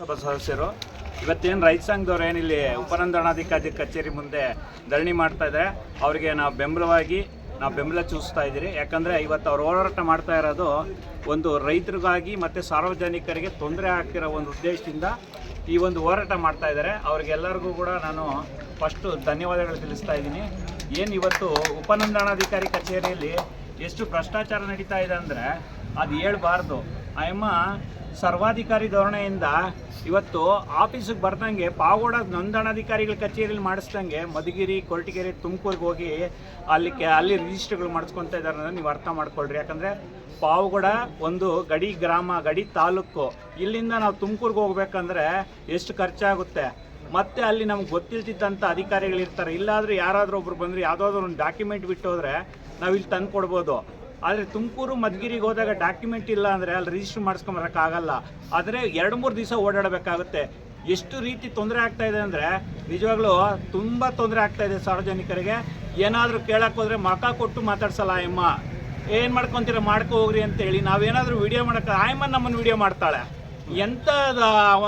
ಸಭಾ ಸದಸ್ಯರು, ಇವತ್ತೇನು ರೈತ ಸಂಘದವ್ರು ಏನಿಲ್ಲಿ ಉಪನಂದಣಾಧಿಕಾರಿ ಕಚೇರಿ ಮುಂದೆ ಧರಣಿ ಮಾಡ್ತಾ ಇದ್ದಾರೆ ಅವರಿಗೆ ನಾವು ಬೆಂಬಲವಾಗಿ, ನಾವು ಬೆಂಬಲ ಚೂಸ್ತಾ ಇದ್ದೀರಿ. ಯಾಕಂದರೆ ಇವತ್ತು ಅವ್ರು ಹೋರಾಟ ಮಾಡ್ತಾ ಇರೋದು ಒಂದು ರೈತರಿಗಾಗಿ ಮತ್ತು ಸಾರ್ವಜನಿಕರಿಗೆ ತೊಂದರೆ ಆಗ್ತಿರೋ ಒಂದು ಉದ್ದೇಶದಿಂದ ಈ ಒಂದು ಹೋರಾಟ ಮಾಡ್ತಾ ಇದ್ದಾರೆ ಅವ್ರಿಗೆಲ್ಲರಿಗೂ ಕೂಡ ನಾನು ಫಸ್ಟು ಧನ್ಯವಾದಗಳು ತಿಳಿಸ್ತಾ ಇದ್ದೀನಿ. ಏನು ಇವತ್ತು ಉಪನಂದಣಾಧಿಕಾರಿ ಕಚೇರಿಯಲ್ಲಿ ಎಷ್ಟು ಭ್ರಷ್ಟಾಚಾರ ನಡೀತಾ ಇದೆ ಅಂದರೆ ಅದು ಹೇಳ್ಬಾರ್ದು. ಆಯಮ್ಮ, ಸರ್ವಾಧಿಕಾರಿ ಧೋರಣೆಯಿಂದ ಇವತ್ತು ಆಫೀಸಿಗೆ ಬರ್ದಂಗೆ ಪಾವಗಡ ನೋಂದಣಾಧಿಕಾರಿಗಳ ಕಚೇರಿಯಲ್ಲಿ ಮಾಡಿಸ್ದಂಗೆ ಮಧುಗಿರಿ, ಕೊರಟಗೆರೆ, ತುಮಕೂರಿಗೆ ಹೋಗಿ ಅಲ್ಲಿ ಅಲ್ಲಿ ರಿಜಿಸ್ಟರ್ಗಳು ಮಾಡಿಸ್ಕೊತಾ ಇದ್ದಾರೆ ಅನ್ನೋದು ನೀವು ಅರ್ಥ ಮಾಡ್ಕೊಳ್ರಿ. ಯಾಕಂದರೆ ಪಾವಗಡ ಒಂದು ಗಡಿ ಗ್ರಾಮ, ಗಡಿ ತಾಲೂಕು. ಇಲ್ಲಿಂದ ನಾವು ತುಮಕೂರಿಗೆ ಹೋಗ್ಬೇಕಂದ್ರೆ ಎಷ್ಟು ಖರ್ಚಾಗುತ್ತೆ? ಮತ್ತೆ ಅಲ್ಲಿ ನಮ್ಗೆ ಗೊತ್ತಿಲ್ತಿದ್ದಂಥ ಅಧಿಕಾರಿಗಳಿರ್ತಾರೆ. ಇಲ್ಲಾದರೂ ಯಾರಾದರೂ ಒಬ್ರು ಬಂದರೆ ಯಾವುದಾದ್ರೂ ಒಂದು ಡಾಕ್ಯುಮೆಂಟ್ ಬಿಟ್ಟು ಹೋದರೆ ನಾವು ಇಲ್ಲಿ ತಂದು ಕೊಡ್ಬೋದು ಆದರೆ ತುಮಕೂರು ಮಧುಗಿರಿಗೆ ಹೋದಾಗ ಡಾಕ್ಯುಮೆಂಟ್ ಇಲ್ಲ ಅಂದರೆ ಅಲ್ಲಿ ರಿಜಿಸ್ಟರ್ ಮಾಡಿಸ್ಕೊಂಬರೋಕ್ಕಾಗಲ್ಲ ಆದರೆ ಎರಡು ಮೂರು ದಿವಸ ಓಡಾಡಬೇಕಾಗುತ್ತೆ. ಎಷ್ಟು ರೀತಿ ತೊಂದರೆ ಆಗ್ತಾ ಇದೆ ಅಂದರೆ, ನಿಜವಾಗ್ಲೂ ತುಂಬ ತೊಂದರೆ ಆಗ್ತಾ ಇದೆ ಸಾರ್ವಜನಿಕರಿಗೆ. ಏನಾದರೂ ಕೇಳಕ್ಕೆ ಹೋದ್ರೆ ಮಕ ಕೊಟ್ಟು ಮಾತಾಡ್ಸಲ್ಲ ಆಯಮ್ಮ ಏನು ಮಾಡ್ಕೊಂತೀರ? ಮಾಡ್ಕೊ ಹೋಗ್ರಿ ಅಂತೇಳಿ ನಾವೇನಾದರೂ ವಿಡಿಯೋ ಮಾಡೋಕ್ಕೆ ಆಯಮ್ಮ ನಮ್ಮನ್ನು ವಿಡಿಯೋ ಮಾಡ್ತಾಳೆ. ಎಂಥ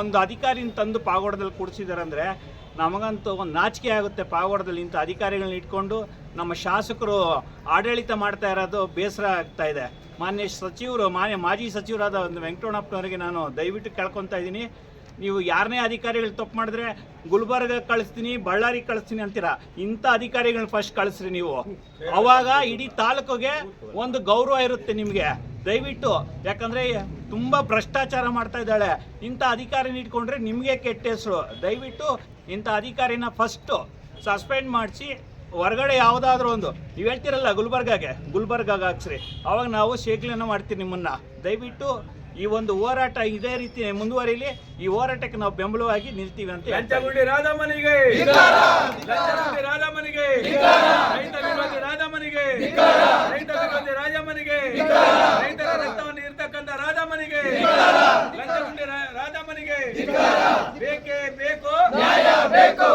ಒಂದು ಅಧಿಕಾರಿನ ತಂದು ಪಾಗೋಡದಲ್ಲಿ ಕೂಡಿಸಿದಾರೆ ಅಂದರೆ ನಮಗಂತೂ ಒಂದು ನಾಚಿಕೆ ಆಗುತ್ತೆ ಪಾವಗಡದಲ್ಲಿ ಇಂಥ ಅಧಿಕಾರಿಗಳನ್ನ ಇಟ್ಕೊಂಡು ನಮ್ಮ ಶಾಸಕರು ಆಡಳಿತ ಮಾಡ್ತಾ ಇರೋದು ಬೇಸರ ಆಗ್ತಾ ಇದೆ. ಮಾನ್ಯ ಸಚಿವರು, ಮಾನ್ಯ ಮಾಜಿ ಸಚಿವರಾದ ಒಂದು ಅವರಿಗೆ ನಾನು ದಯವಿಟ್ಟು ಕೇಳ್ಕೊತಾ ಇದ್ದೀನಿ. ನೀವು ಯಾರನ್ನೇ ಅಧಿಕಾರಿಗಳು ತಪ್ಪು ಮಾಡಿದ್ರೆ ಗುಲ್ಬರ್ಗ ಕಳಿಸ್ತೀನಿ, ಬಳ್ಳಾರಿ ಕಳಿಸ್ತೀನಿ ಅಂತೀರಾ? ಇಂಥ ಅಧಿಕಾರಿಗಳನ್ನ ಫಸ್ಟ್ ಕಳಿಸ್ರಿ ನೀವು. ಅವಾಗ ಇಡೀ ತಾಲೂಕಿಗೆ ಒಂದು ಗೌರವ ಇರುತ್ತೆ ನಿಮಗೆ. ದಯವಿಟ್ಟು, ಯಾಕಂದ್ರೆ ತುಂಬಾ ಭ್ರಷ್ಟಾಚಾರ ಮಾಡ್ತಾ ಇದ್ದಾಳೆ. ಇಂಥ ಅಧಿಕಾರಿನ ಇಟ್ಕೊಂಡ್ರೆ ನಿಮಗೆ ಕೆಟ್ಟ ಹೆಸರು. ದಯವಿಟ್ಟು ಇಂಥ ಅಧಿಕಾರಿನ ಫಸ್ಟು ಸಸ್ಪೆಂಡ್ ಮಾಡಿಸಿ, ಹೊರಗಡೆ ಯಾವುದಾದ್ರೂ ಒಂದು. ನೀವು ಹೇಳ್ತಿರಲ್ಲ ಗುಲ್ಬರ್ಗಾಗೆ, ಗುಲ್ಬರ್ಗಾಗ ಹಾಕ್ಸ್ರಿ. ಅವಾಗ ನಾವು ಶೇಖಲನ ಮಾಡ್ತೀವಿ ನಿಮ್ಮನ್ನ. ದಯವಿಟ್ಟು ಈ ಒಂದು ಹೋರಾಟ ಇದೇ ರೀತಿ ಮುಂದುವರಿಲಿ. ಈ ಹೋರಾಟಕ್ಕೆ ನಾವು ಬೆಂಬಲವಾಗಿ ನಿಲ್ತೀವಿ ಅಂತ ರಾಧಾಮನಿಗೆ ಲಂಚಗುಂಡಿ ರಾಧಮ್ಮನಿಗೆ! ಲಂಚಗುಂಡಿ ರಾಧಮ್ಮನಿಗೆ! ರೈತ ರಾಜಮ್ಮನಿಗೆ ರಾಧಮ್ಮನಿಗೆ ಲಂಚಗುಂಡಿ ರಾ- ರಾಧಮ್ಮನಿಗೆ ಬೇಕೇ ಬೇಕು ನ್ಯಾಯ ಬೇಕು